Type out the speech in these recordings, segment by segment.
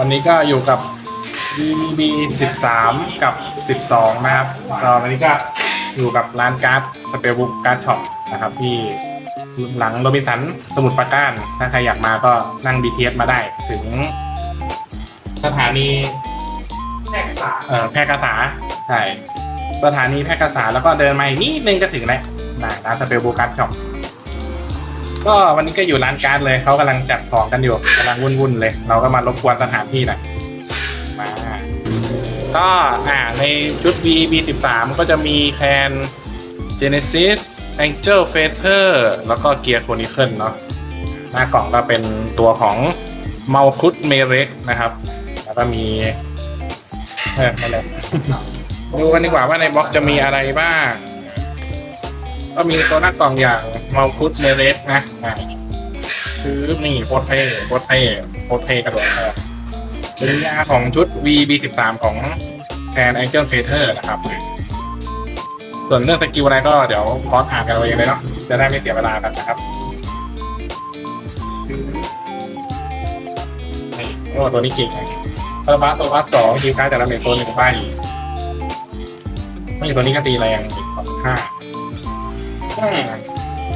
วันนี้ก็อยู่กับ BB 13 กับ 12 นะครับก็วันนี้ก็อยู่กับร้านการ์ดสเปรบุ๊กการ์ดช็อปนะครับที่หลังโรบินสันสมุทรปราการ ถ้าใครอยากมาก็นั่ง BTS มาได้ถึงสถานีแท็กสามเอ่อแพร่กษาใช่สถานีแพร่กษาแล้วก็เดินมาอีกนิดนึงก็ถึงแล้วนะร้านสเปรบุ๊กการ์ดช็อป ก็วันนี้ก็อยู่ร้านการ์ดเลยเขากำลังจัดของกันอยู่กำลังวุ่นๆเลย เราก็มารบกวนสถานที่หน่อยมาก็อ่าในชุด V B 1 3ก็จะมีแคน Genesis Angel f a t e r แล้วก็ Gear Chronicle เนาะหน้ากล่องก็เป็นตัวของ m a l k u t m e r e k นะครับ แล้วก็มีเอออะไรดูกันดีกว่าว่าในบล็อกจะมีอะไรบ้าง ก็มีตัวหน้ากล่องอย่าง m a l k u t m e r e k นะอ่าคือนี่โคตรเท่โคตรเท่โคตรเท่กระโดดเลยเป็นยาของชุด VB13 ของแทน Angel f a t e r นะครับ ส่วนเรื่องสกิลอะไรก็เดี๋ยวพอสอ่านกันเอาเองเลยเนาะจะได้ไม่เสียเวลากันนะครับนี่โอ้ตัวนี้เก่งเลยคาราบาสโซบัสสองทีมการดแต่ละเมตตัวหนึ่งใบไม่ตัวนี้ก็ตีแรงสองห้า อืม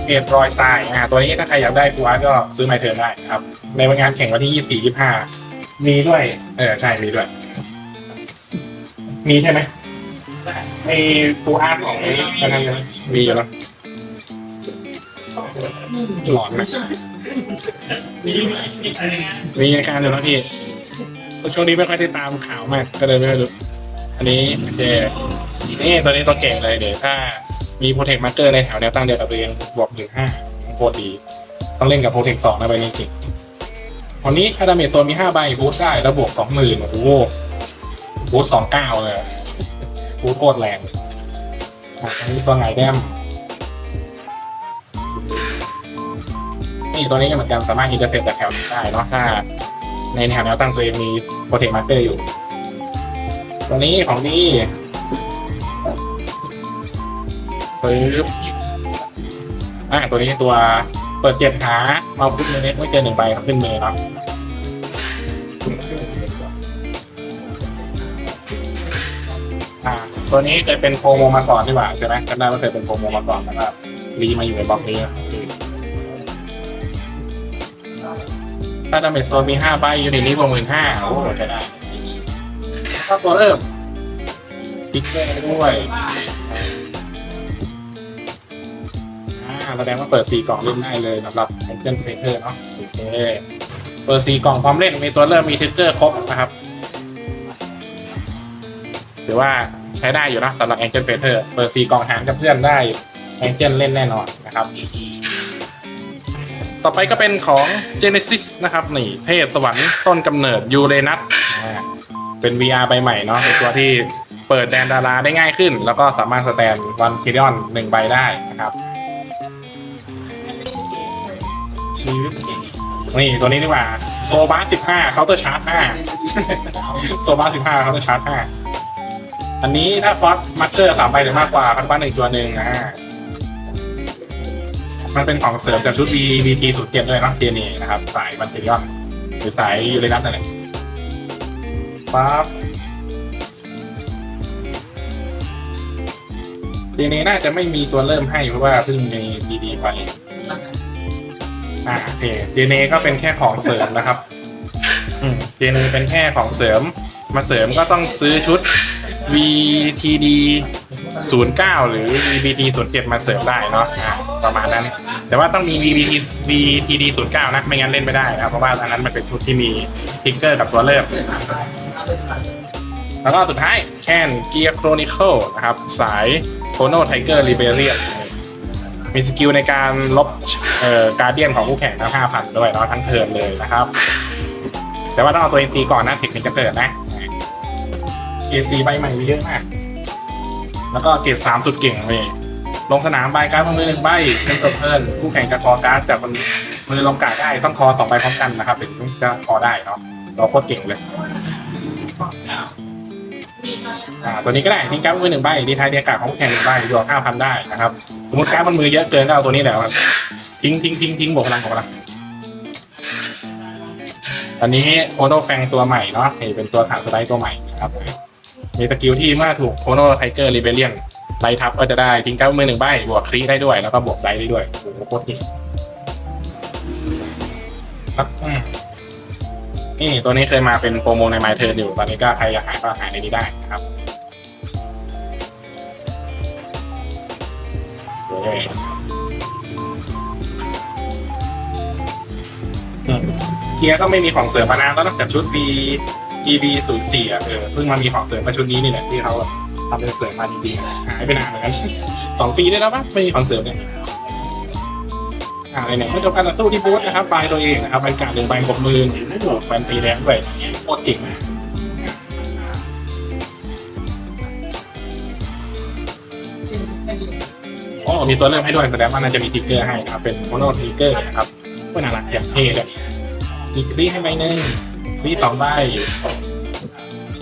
เกตรอยทรายอ่าตัวนี้ถ้าใครอยากได้ฟูอาร์ก็ซื้อไมเทิร์นได้นะครับ ในวันงานแข่งวันที่ยี่สี่ยี่ห้ามีด้วย เออใช่มีด้วย มีใช่ไหมในฟูอาร์ของอันนั้นนะมีอยู่แล้วหลอนไหมมีมีอะไรนมีอาการอยู่แล้วพี่ช่วงนี้ไม่ค่อยได้ตามข่าวมาก ก็เลยไม่ค่อยรู้ อันนี้โอเคนี่ตัวนี้ตัวเก่งเลยเดี๋ยวถ้า มีโปรเทคมาร์เกอร์ในแถวแนวตั้งเดียวกับตัวเองบวกหนึ่งห้าโคตรดี ต้องเล่นกับโปรเทคสองนะใบนี้เก่งวันนี้คาดาเมจโซนมีห้าใบบูทได้แล้วบวกสองหมื่นโอ้โหบูทสองเก้าเลยบูทโคตรแรงอันนี้ตัวไงแดมนี่ตัวนี้ก็เหมือนกันสามารถอินเตอร์เฟซกับแถวได้เนาะถ้า ในแถวแนวตั้งตัวเองมีโปรเทคมาร์เกอร์อยู่ ตัวนี้ของดี ปึ๊บอ่าตัวนี้ตัวเปิดเจ็ดหามาพุทเมเน็ตไม่เกินหนึ่งใบครับขึ้นมือเนาะอ่าตัวนี้เคยเป็นโปรโมมาก่อนดีกว่าใช่ไหมจำได้ว่าเคยเป็นโปรโมมาก่อนแล้วก็รีมาอยู่ในบล็อกนี้ถ้าดาเมจโซนมีห้าใบยูนิตนี้บวกหมื่นห้าโอ้ใช้ได้ถ้าตัวเริ่มติ๊กเกอร์ด้วย แสดงว่าเปิดสี่กล่องเล่นได้เลยสำหรับ Angel f a t e r เนาะโอเคเปิดสี่กล่องพร้อมเล่นมีตัวเริ่มมีทิกเกอร์ครบนะครับถือว่าใช้ได้อยู่นะสำหรับ Angel f a t e r เปิดสี่กล่องหารกับเพื่อนได้ Angel เล่นแน่นอนนะครับต่อไปก็เป็นของ Genesis นะครับนี่เทพสวรรค์ต้นกำเนิดยูเรนัสเป็น VR ใบใหม่เนาะเป็นตัวที่เปิดแดนดาราได้ง่ายขึ้น แล้วก็สามารถสแตนวันคิริออนหนึ่งใบได้นะครับ ชีวิตนี่ตัวนี้ดีกว่าโซบาสิบห้าเคาน์เตอร์ชาร์จห้าโซบาสิบห้าเคาน์เตอร์ชาร์จห้าอันนี้ถ้าฟอสมัตเตอร์สามใบหรือมากกว่าพันบ้านหนึ่งตัวหนึ่งนะมันเป็นของเสริมจากชุด V V T สุดเจ็ดด้วยนะเจนี่นะครับ สายวันเทริออนหรือสายยูเรนัสนั่นแหละปั๊บเจนี่น่าจะไม่มีตัวเริ่มให้เพราะว่าเพิ่งมีดีดีไป อ่าโอเคเจเนก็เป็นแค่ของเสริมนะครับอืมเจเนเป็นแค่ของเสริม มาเสริมก็ต้องซื้อชุด VTD 09 หรือ VBT 07มาเสริมได้เนาะอ่าประมาณนั้น แต่ว่าต้องมี VBT VTD 09นะไม่งั้นเล่นไม่ได้นะครับเพราะว่าอันนั้นมันเป็นชุดที่มีทิกเกอร์กับตัวเริ่ม แล้วก็สุดท้ายแคนเกียร์โครนิเคิลนะครับ สายโคโนไทเกอร์ลิเบเรียนมีสกิลในการลบ เอ่อการเดียนของคู่แข่งทั้ง5,000ด้วยเนาะทั้งเทิร์นเลยนะครับ แต่ว่าต้องเอาตัวเองตีก่อนนะเทคนิคจะเกิดนะเกรดสีใบใหม่มีเยอะมากแล้วก็เกรดสามสุดเก่งเลยลงสนามใบการ์ดมือหนึ่งใบเป็นตัวเพิ่นคู่แข่งจะคอการ์ดแต่มันมือลงกาดได้ต้องคอสองใบพร้อมกันนะครับถึงจะคอได้เนาะเราโคตรเก่งเลยอ่าตัวนี้ก็ได้ทิ้งการ์ดมือหนึ่งใบดีทายเดียกาของคู่แข่งหนึ่งใบบวกห้าพันได้นะครับ สมมติการ์ดมันมือเยอะเกินก็เอาตัวนี้แหละครับ ทิ้งทิ้งทิ้งทิ้งบวกพลังของพลังอันนี้โคโนแฟงตัวใหม่เนาะนี่เป็นตัวฐานสไลด์ตัวใหม่นะครับมีสกิลที่เมื่อถูกโคโนไทเกอร์รีเบเลียนไลทับก็จะได้ทิ้งเก้ามือหนึ่งใบบวกครีได้ด้วย แล้วก็บวกไดได้ด้วยโอ้โหโคตรดีครับนี่ตัวนี้เคยมาเป็นโปรโมในไมเทอร์อยู่ ตอนนี้ก็ใครอยากหายก็หายในนี้ได้นะครับโอเค เกียร์ก็ไม่มีของเสริมมานานแล้วนอกจากชุด B EB 0 4อะเออเพิ่งมามีของเสริมมาชุดนี้นี่แหละที่เขาแบบทำเป็นเสริมมาจริงๆหายไปนานเหมือนกันสองปีได้แล้วปะไม่มีของเสริมเนี่ยอ่าเนี่ยไม่จบการต่อสู้ที่บูธนะครับบายตัวเองนะครับใบการหนึ่งใบบกมือโอ้โหแฟนตีแรงด้วยโคตรเก่งนะโอ้มีตัวเริ่มให้ด้วยแสดงว่าน่าจะมีทิกเกอร์ให้นะครับเป็นโมโนทิกเกอร์นะครับก็น่ารักอย่าเท่เลย มีคลีให้ใบหนึ่งคลีสองใบ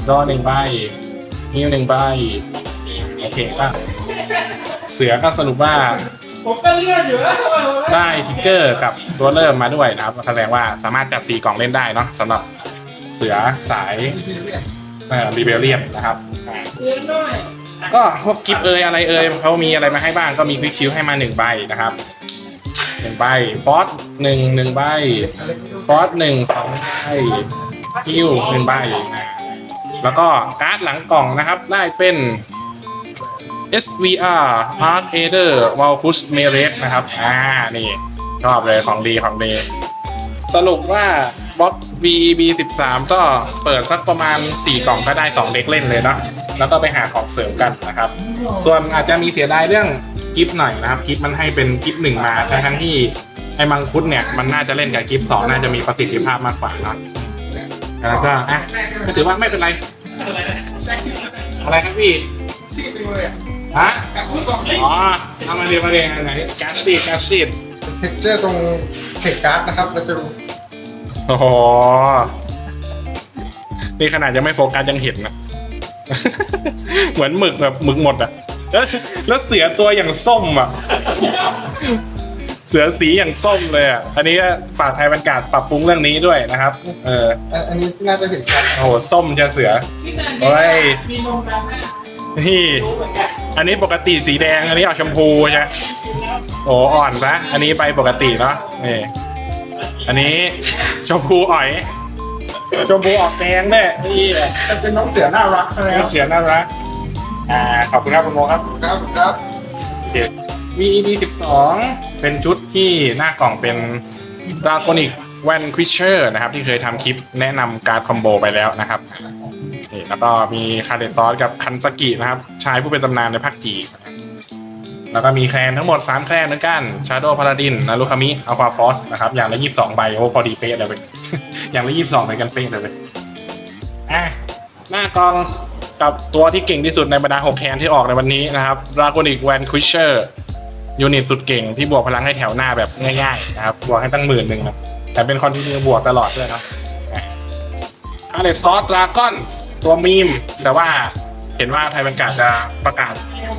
รอหนึ่งใบฮิวหนึ่งใบโอเคป่ะเสือก็สรุปว่าผมก็เลื่อนอยู่แล้วได้ทิกเกอร์กับตัวเริ่มมาด้วยนะครับแสดงว่าสามารถจัดสีกล่องเล่นได้เนาะสำหรับเสือสายรีเบลเลียนนะครับก็พวกกิฟเอยอะไรเอยเขามีอะไรมาให้บ้างก็มีควิกชิลให้มาหนึ่งใบนะครับ นึ่งใบ ฟอสหนึ่งหนึ่งใบ ฟอสหนึ่งสองใบฮิวหนึ่งใบอ่าแล้วก็การ์ดหลังกล่องนะครับ ได้เป็น SVR Arc Ader v a l c u s m e r e s นะครับ อ่า นี่ ชอบเลยของดีของดี สรุปว่าบล็อก VEB 13 ก็เปิดสักประมาณ 4 กล่องก็ได้ 2 เด็กเล่นเลยเนาะแล้วก็ไปหาของเสริมกันนะครับ ส่วนอาจจะมีเสียดายเรื่อง กิฟต์หน่อยนะครับกิฟต์มันให้เป็นกิฟต์หนึ่งมาทั้งทั้งๆที่ไอ้มังคุดเนี่ยมันน่าจะเล่นกับกิฟต์สองน่าจะมีประสิทธิภาพมากกว่าเนาะแล้วก็อะก็ถือว่าไม่เป็นไร อะไรครับพี่ซีดเลยอะฮะกับคุณกล่องนี้อ๋อเอามาเรียนมาเรียนอันไหนแกสซีดแกสซีดเท็กเจอร์ตรงเทคการ์ดนะครับเราจะดูโอ้โหนี่ขนาดยังไม่โฟกัสยังเห็นนะ เหมือนหมึกแบบหมึกหมดอะ แล้วแล้วเสือตัวอย่างส้มอะเสือสีอย่างส้มเลยอะอันนี้ก็ฝากไทยบรรกาศปรับปรุงเรื่องนี้ด้วยนะครับ เออ อันอันนี้น่าจะเห็นกันโอ้โหส้มจะเสือ ที่นั่นโอ้ย มีนมดำหน้านี่ รู้เหมือนกันอันนี้ปกติสีแดง อันนี้ออกชมพูใช่ไหมชิมแล้วโอ้อ่อนละอันนี้ใบปกติเนาะนี่อันนี้ชมพูอ่อย ชมพูออกแดงด้วยนี่จะเป็นน้องเสือน่ารักนะคน้รัอบงเสียน่ารัก อ่าขอบคุณครับคุณโมครับครับครับโอเค VEB 12 เป็นชุดที่หน้ากล่องเป็น Draconic Van q u i s h e r นะครับ ที่เคยทำคลิปแนะนำการดคอมโบไปแล้วนะครับนี่แล้วก็มีคาเดซอสกับคันสกินะครับ ชายผู้เป็นตำนานในภาคจีนแล้วก็มีแคลนทั้งหมด 3 แคลนเหมือนกัน Shadow Paladin นารุคามิ Alpha Force นะครับ อย่างละ 22 ใบ โอ้พอดีเป๊ะเลยเว้ยอย่างละ 22เหมือนกันเป๊ะเลยเว้ยอะหน้ากอง กับตัวที่เก่งที่สุดในบรรดา6แคนที่ออกในวันนี้นะครับ Draconic Van q u i s h e r ยูนิตสุดเก่งที่บวกพลังให้แถวหน้าแบบง่ายๆนะครับบวกให้ตั้งหมื่นหนึ่งนะแต่เป็นคอนติเนียบวกตลอดด้วยนะคาเลซอสดราก้อนตัวมีม แต่ว่าเห็นว่าไทยบรรกาศจะประกาศ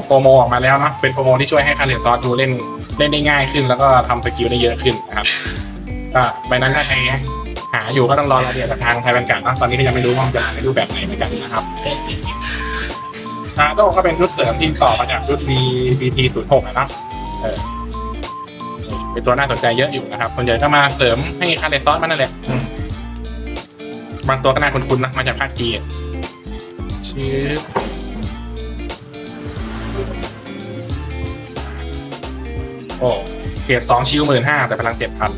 โปรโมออกมาแล้วเนาะเป็นโปรโมที่ช่วยให้คาเลซอสดูเล่นเล่นได้ง่ายขึ้น แล้วก็ทำสกิลได้เยอะขึ้นนะครับก็ใบนั้นถ้าใคราอยู่ก็ต้องรอรายละเอียดจากทางไทยบรรกาศเนาะตอนนี้ก็ยังไม่รู้ว่ามันจะมาในรูปแบบไหนเหมือนกันนะครับชาโดก็เป็นชุดเสริมที่ต่อมาจากชุด V BT 0 6นะเนาะเออเป็นตัวน่าสนใจเยอะอยู่นะครับ ส่วนใหญ่ก็มาเสริมให้คาเลซอสมันนั่นแหละอืมบางตัวก็น่าคุ้นๆนะมาจากภาคจีนชื่อโอ้เกรดสองชิวหมื่นห้าแต่พลังเจ็ดพัน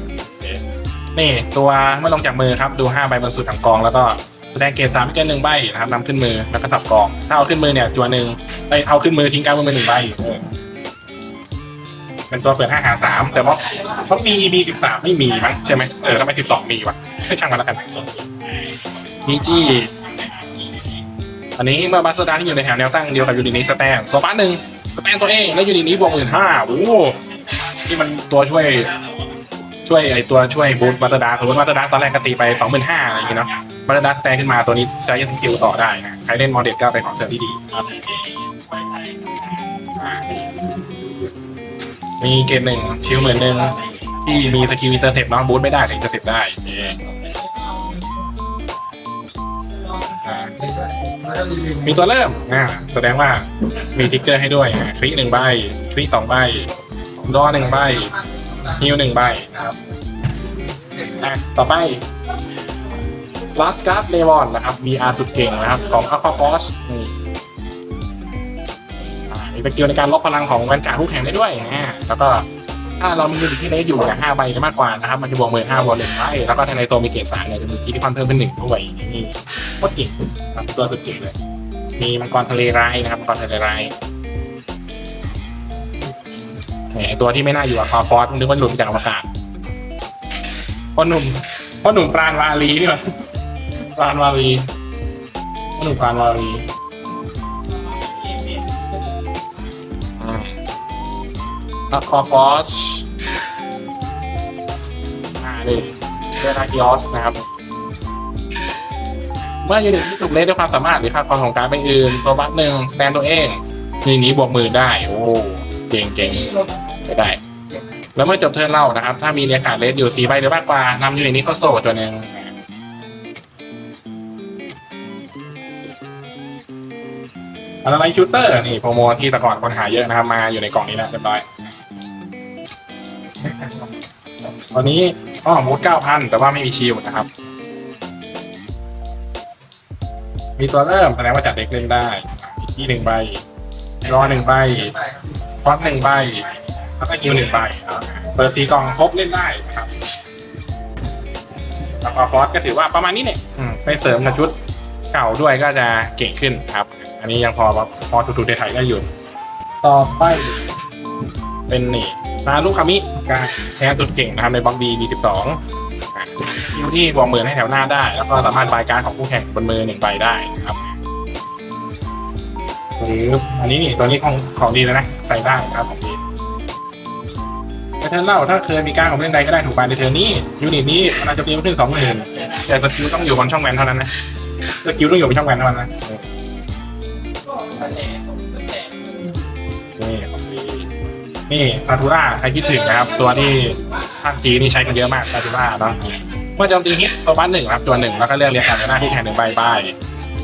นี่ตัวเมื่อลงจากมือครับดูห้าใบบนสุดถังกองแล้วก็แสดงเกรดสามไม่เกินหนึ่งใบนะครับนำขึ้นมือแล้วก็สับกอง ถ้าเอาขึ้นมือเนี่ยจัวหนึ่งไปเอาขึ้นมือทิ้งการมือหนึ่งใบเออเป็นตัวเปิด5หา3แต่ว่าเพราะมี EB 13ไม่มีมั้งใช่ไหมเออทำไม12มีวะช่างมันแล้วกันมีจี้อันนี้เมื่อบัสดาที่อยู่ในแถวแนวตั้งเดียวกับยูนิตนี้สแตนโซฟาหนึ่งสแตนตัวเองแล้วยูนิตนี้บวกหมื่นห้าโอ้โหนี่มันตัวช่วย ช่วยไอตัวช่วยบูทบัตดาสมมติบัตดาตอนแรกก็ตีไปสองหมื่นห้าอะไรอย่างเงี้ยเนาะบัตดาแตนขึ้นมาตัวนี้ใช้ยันสกิลต่อได้นะใครเล่นมอเดลก็เป็นของเสริมที่ดีครับมีเกมหนึ่งชิวเหมือนหนึ่งที่มีสกิลอินเตอร์เซ็ปเนาะบูทไม่ได้แต่อินเตอร์เซ็ปได้มีตัวเริ่มอ่าแสดงว่ามีทิกเกอร์ให้ด้วยคลิกหนึ่งใบคลิกสองใบดอหนึ่งใบ ฮิวหนึ่งใบนะครับอะต่อไป Last Card l e v o n นะครับ VR สุดเก่งนะครับ ของ Aqua Force นี่อ่ามีสกิลในการลบพลังของแวนการ์ดคู่แข่งได้ด้วยอ่าแล้วก็ถ้าเรามียูนิตที่เลสอยู่เนี่ยห้าใบหรือมากกว่านะครับ มันจะบวกหมื่นห้าบวกหนึ่งใบแล้วก็ทางในตัวมีเกรดสามเนี่ยจะมีคีที่พันเพิ่มเป็นหนึ่งด้วยนี่โคตรเก่งครับตัวสุดเก่งเลย มีมังกรทะเลร้ายนะครับ มังกรทะเลร้าย แหมตัวที่ไม่น่าอยู่กับคาฟอสนึกว่าหลุดมาจากอวกาศพ่อหนุ่มพ่อหนุ่มปราณวาลีนี่หว่าปราณวาลีพ่อหนุ่มปราณวาลีอะคาฟอสอ่านี่เดนากิออสนะครับเมื่อยูนิตที่ถูกเลสด้วยความสามารถหรือค่าความของการเป็นอื่นตัวบัฟหนึ่งสแตนตัวเองนี่นี้บวกมื่นได้ โอ้ เก่งเก่ง ไม่ได้ แล้วเมื่อจบเทิร์นเล่านะครับ ถ้ามีเรียการเลสอยู่สี่ใบหรือมากกว่านำยูนิตนี้เข้าโซ่ตัวหนึ่งอะไรชูเตอร์นี่โปรโมทที่แต่ก่อนคนหาเยอะนะครับ มาอยู่ในกล่องนี้แล้วเรียบร้อยตอนนี้อ๋อมูดเก้าพันแต่ว่าไม่มีชิลนะครับ มีตัวเริ่มแสดงว่าจัดเด็กเล่นได้มีที่หนึ่งใบรอหนึ่งใบฟอนต์หนึ่งใบ ก็ฮิวหนึ่งใบนะครับเปิดสีกล่องครบเล่นได้นะครับแล้วก็ฟอสก็ถือว่าประมาณนี้เนี่ยไปเสริมกับชุดเก่าด้วยก็จะเก่งขึ้นครับ อันนี้ยังพอพอถูๆไทยๆก็อยู่ ต่อไปเป็นนี่นารุคามิการแทนสุดเก่งนะครับในบล็อกดีบีสิบสองคิวที่บวกหมื่นให้แถวหน้าได้ แล้วก็สามารถบายการของคู่แข่งบนมือหนึ่งใบได้นะครับหรืออันนี้นี่ตัวนี้ของของดีแล้วนะใส่ได้ครับของดี เทิร์นเล่าถ้าเคยมีการของเล่นใดก็ได้ถูกบายในเทิร์นนี้ยูนิตนี้มันจะตีไม่ถึงสองหมื่นแต่สกิลต้องอยู่บนช่องแวนเท่านั้นนะสกิลต้องอยู่บนช่องแวนเท่านั้นนะนี่ของดีนี่ซาทูร่าใครคิดถึงนะครับ ตัวที่ภาคจีนนี่ใช้กันเยอะมากซาทูร่าเนาะเมื่อโจมตีฮิตตัวบ้านหนึ่งครับตัวหนึ่งแล้วก็เลือกเรียกการหน้าที่แข่งหนึ่งใบไป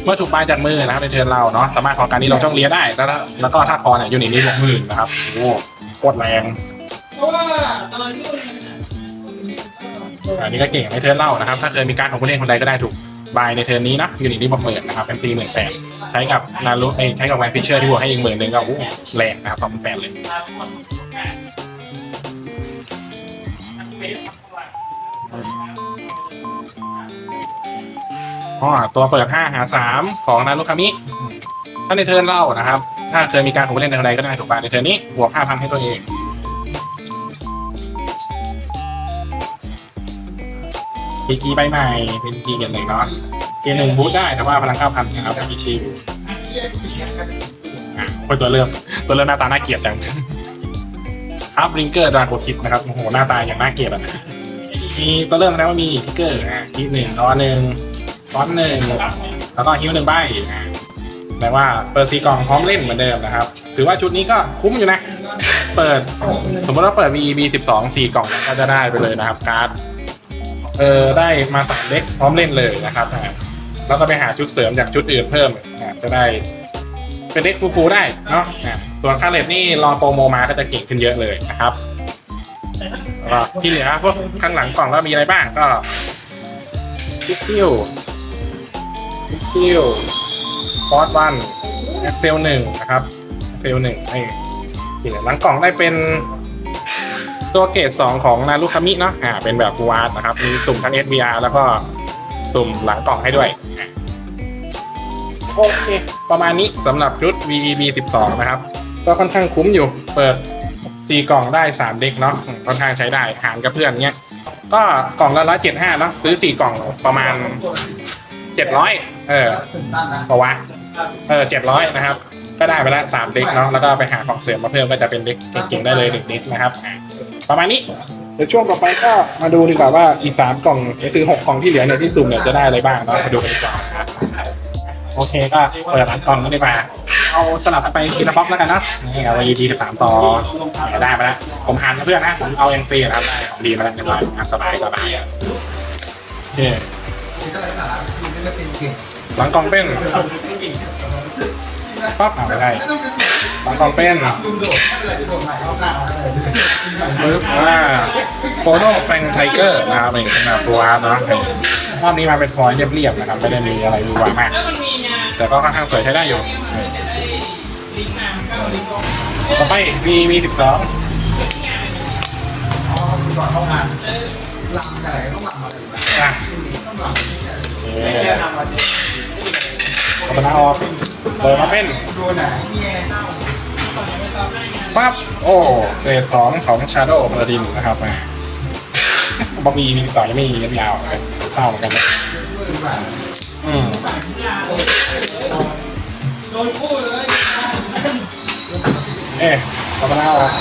เมื่อถูกปลายจากมือนะครับในเทิร์นเราเนาะสามารถขอการนี้ลงช่องเลียได้แล้วแล้วก็ถ้าคอเนี่ยยูนิตนี้บวกหมื่นนะครับโอ้โหโคตรแรง เพราะว่าตอนที่อันนี้ก็เก่งในเทิร์นเล่านะครับ ถ้าเคยมีการของผู้เล่นคนใดก็ได้ถูกบายในเทิร์นนี้นะยูนิตนี้บวกหมื่นนะครับเป็นตีหมื่นแปดใช้กับนารุเอ้ใช้กับแวนฟิชเชอร์ที่บวกให้อีกหมื่นหนึ่งก็โอ้แรงนะครับสองแปดเลยอ๋อตัวเปิดห้าหาสามของนารุคามิถ้าในเทิร์นเล่านะครับ ถ้าเคยมีการของผู้เล่นคนใดก็ได้ถูกป่ะในเทิร์นนี้บวกห้าพันให้ตัวเอง ปีกีใบใหม่เป็นปีเกียร์หนึ่งเนาะเกียร์หนึ่งบูทได้แต่ว่าพลังเก้าพันนะครับไม่มีชิลอะคนตัวเริ่มตัวเริ่มหน้าตาน่าเกลียดจังอัพลิงเกอร์ดราโกคิดนะครับโอ้โหหน้าตาอย่างน่าเกลียดอะมีตัวเริ่มแสดงว่ามีทิกเกอร์อะทีหนึ่งรอหนึ่งฟอนหนึ่งแล้วก็ฮิวหนึ่งใบอะแปลว่าเปิดสีกล่องพร้อมเล่นเหมือนเดิมนะครับ ถือว่าชุดนี้ก็คุ้มอยู่นะ เปิด สมมติว่าเปิด VEB 12 4 กล่องก็จะได้ไปเลยนะครับการ์ด เออได้มาสามเด็กพร้อมเล่นเลยนะครับอ่าแล้วก็ไปหาชุดเสริมจากชุดอื่นเพิ่มอ่าจะได้เป็นเด็กฟูๆได้เนาะอ่าตัวค่าเลทนี่รอโปรโมมาก็จะเก่งขึ้นเยอะเลยนะครับแล้วก็ที่เหลือพวกข้างหลังกล่องก็มีอะไรบ้างก็พิกซิลพิกซิลฟอร์ดวันแอคเซลหนึ่งนะครับแอคเซลหนึ่งไอ้ที่เหลือหลังกล่องได้เป็น ตัวเกรด2 ของนารุคามิเนาะอ่าเป็นแบบฟูอาร์ตนะครับ มีสุ่มทั้ง SVR แล้วก็สุ่มหลังกล่องให้ด้วย โอเค ประมาณนี้สำหรับชุด VEB 12 นะครับ ก็ค่อนข้างคุ้มอยู่ เปิด 4 กล่องได้ 3 เด็กเนาะค่อนข้างใช้ได้หารกับเพื่อนเงี้ย ก็กล่องละร้อยเจ็ดห้าเนาะซื้อ 4 กล่องประมาณ 700 เออเพราะว่าเออ700 นะครับก็ได้ไปแล้วสามเด็กเนาะแล้วก็ไปหาของเสริมมาเพิ่มก็จะเป็นเด็กเก่งๆได้เลยหนึ่งเด็กนะครับ ประมาณนี้เดี๋ยวช่วงต่อไปก็มาดูดีกว่าว่าอีกสามกล่องหรือหกกล่องที่เหลือเนี่ยที่สุ่มเนี่ยจะได้อะไรบ้างเนาะมาดูกันดีกว่าครับโอเคก็เปิดร้านกล่องกันดีกว่าเอาสลับกันไปทีละบล็อกแล้วกันเนาะนี่เอา VP สิบสามต่อได้มาแล้วผมหันเพื่อนนะผมเอาเอ็นฟีนะครับได้ของดีมาแล้วเรียบร้อยนะครับสบายสบายโอเคมีอะไรสาระคือไม่ได้เป็นเก่งหลังกล่องเป็น ปั๊บอ่าไม่ได้ไม่ต้องเป็นหลังกองเป็นลุงโดดไม่เป็นไรเดี๋ยวโดดใหม่รอบหน้าเอาเลยปึ๊บอ่าโฟโต้แฟงไทเกอร์นะครับเป็นขนาดฟัวอาร์เนาะนี่รอบนี้มาเป็นฟอยล์เรียบๆนะครับ ไม่ได้มีอะไรดูวามากแล้วมันมีงานแต่ก็ค่อนข้างสวยใช้ได้อยู่ต่อไปมีมีสิบสองอ๋อคุณก่อนเข้างานลำอะไรต้องลำอะไรอยู่นะอะต้องลำที่ไหนโอ เคคอมนาออกเปิดมาเป็นปั๊บโอ้เกรดสองของ Shadow พาราดินนะครับมาบอมีมีต่อยังไม่มียาวๆเลยเศร้าเหมือนกันนะมือแบบอืมโดนคู่เลยเอ๊ะคอมนาออก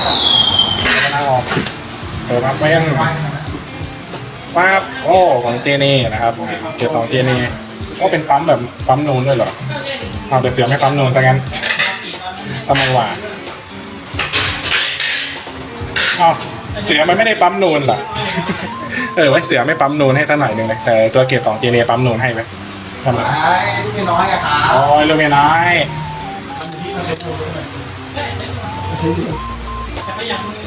มนาออกเปิดมาเป็นปั๊บโอ้ของเจเน่นะครับเกรดสองเจเน่ก็เป็นปั๊มแบบปั๊มนูนด้วยเหรอ เอาแต่เสียไม่ปั๊มนูนซะงั้นทำไมวะเอาเสือมันไม่ได้ปั๊มนูนเหรอ เออไว้เสือไม่ปั๊มนูนให้ตั้งหน่อยหนึงเลยแต่ตัวเกรดสองเจเนปั๊มนูนให้ไหมทำไมไอ้ลูกไม่น้อยอะครับโอ้ยลูกเมียน้อยแต่ก็ยังมือ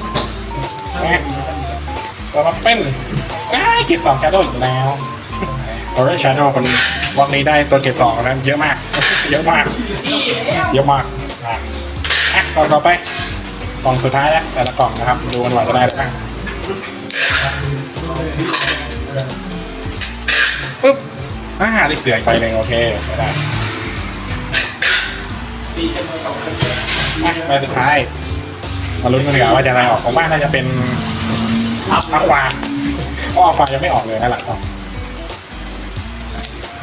แม่ตัวมาเป็นอ้ายเกรดสองชาโดว์อีกแล้ว โอ้ยชาโดคนวันนี้ได้ตัวเกรดสองนั้นเยอะมาก เยอะมาก เยอะมากอะอะกล่องต่อไปกล่องสุดท้ายแล้วแต่ละกล่องนะครับ ดูกันว่าจะได้อะไรบ้างปึ๊บอ่าได้เสืออีกใบหนึ่งโอเคไม่ได้อะใบสุดท้ายมาลุ้นกันดีกว่าว่าจะอะไรออกผมว่าน่าจะเป็นอควาเพราะอควายังไม่ออกเลยนะหลังก็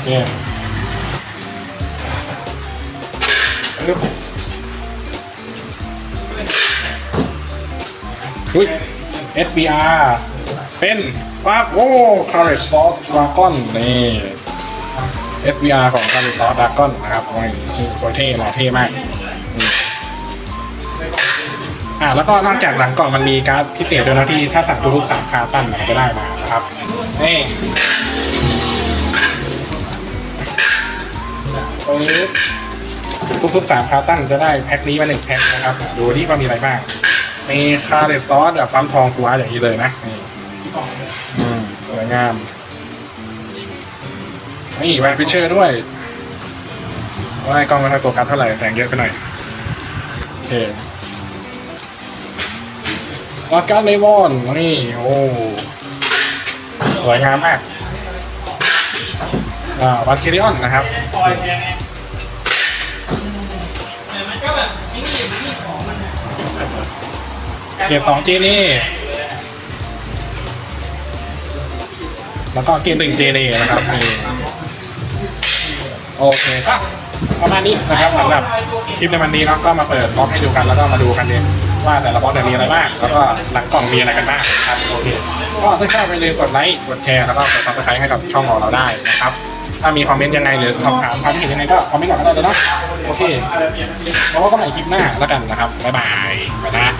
เนี่ยเรื่องอุ้ย SBR เป็นปั๊บโอ้ Courage Sauce Dragon นี่ SBR ของ Courage Sauce Dragon นะครับโอ้ยสวยเท่หล่อเท่มากอ่าแล้วก็นอกจากหลังกล่องมันมีการ์ดพิเศษด้วยนะที่ถ้าสั่งทุกๆสามคาตันมันจะได้มานะครับนี่ ปึ๊บทุกๆสามคาตันจะได้แพ็คนี้มาหนึ่งแพ็คนะครับ ดูที่ว่ามีอะไรบ้าง มีคาเรตซอสแบบปั๊มทองฟัวอย่างนี้เลยนะนี่อืมสวยงาม นี่แวนฟิชเชอร์ด้วยว่าไอ้กล้องมันให้ตัวกัดเท่าไหร่แสงเยอะไปหน่อย โอเคออสการ์เลวอนนี่โอ้สวยงามมากอ่าวันเคริออนนะครับ เกียร์สองเจนี่ แล้วก็เกียร์หนึ่งเจนี่นะครับโอเคก็ประมาณนี้นะครับสำหรับคลิปในวันนี้เนาะก็มาเปิดบล็อกให้ดูกันแล้วก็มาดูกันเองว่าแต่ละบล็อกเนี่ยมีอะไรบ้างแล้วก็หลังกล่องมีอะไรกันบ้างนะครับโอเคก็ถ้าชอบไปเลยกดไลค์กดแชร์แล้วก็กดซับสไครต์ให้กับช่องของเราได้นะครับ ถ้ามีคอมเมนต์ยังไงหรือคำถามความคิดเห็นยังไงก็คอมเมนต์ก่อนก็ได้เลยเนาะโอเคแล้วก็ใหม่คลิปหน้าแล้วกันนะครับบ๊ายบายไปนะ